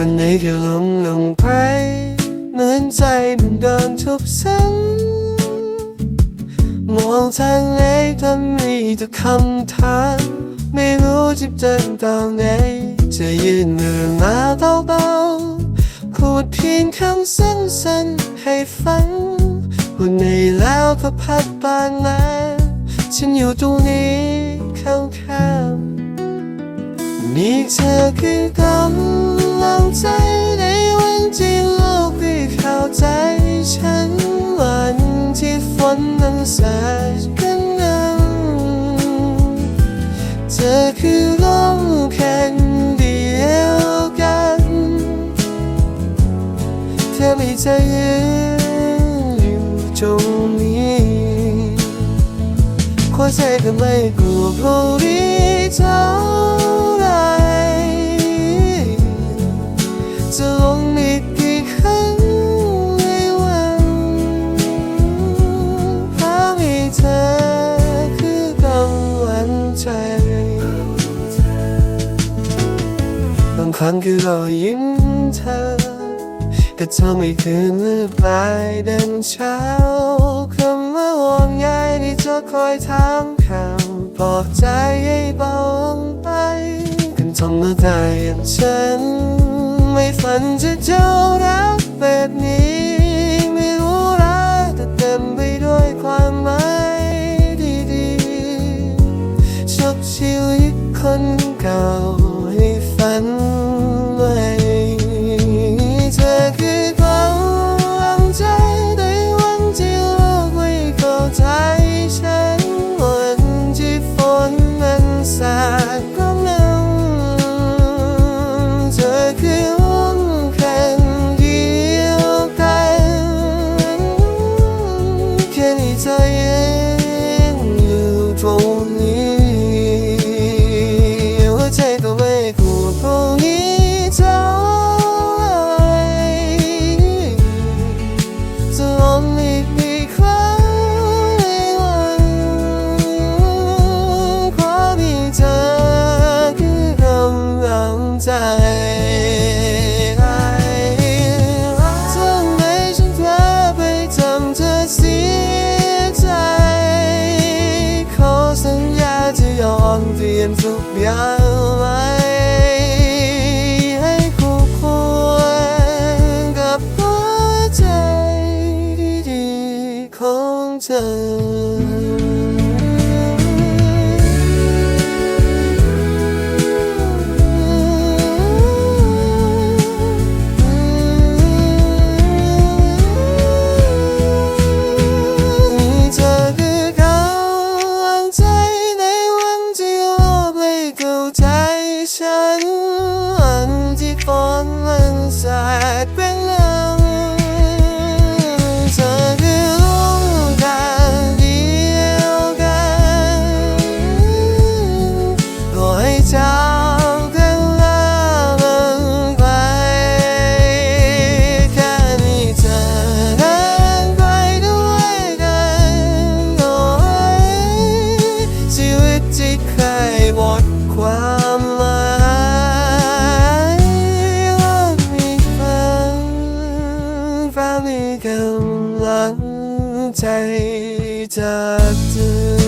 วันไหนก็ลงลงไป เหมือนใจมันโดนทุบซ้ำมองทางไหนก็มีแต่คำถามไม่รู้จะเดินต่อไหนจะยืนมือมาเบาๆพูดเพียงคำสั้นๆให้ฟังวันไหนแล้วก็พัดบานแล้วฉันอยู่ตรงนี้ข้างๆมีเธอคือกำ ลังใจในวันที่โลกได้เข้าใจฉันวันที่ฝนนั้นสาดกันนั้นเธอคือลมแค่เดียวกัน เธอไม่จะยืนอยู่ตรงนี้หัวใจก็ไม่กลัวพรุ่งนี้เท่าางครั้งคือรอยยิ้มเธอก็ทำให้คืนมืดลายเดินเช้าคำว่าห่วงใยที่เธอคอยถามคำปลอบใจให้เบาลงไปกันธรรมดาอย่างฉัน ไม่ฝันจะเจอรักแบบนี้ไม่รู้รักแต่เต็มไปด้วยความหมายดีๆชอบชีวิตคนเก่า นสุขยางไว้ให้คู่ควรกับหัวใจดีๆของเธอ มันสาดเป็นลมเธอคือลมกันเดียวกันปล่อยเจ้ากันละมันไปแค่มีเธอเดินไปด้วยกันโอ้ยชีวิตที่เคย มีกำลังใจจากเธอ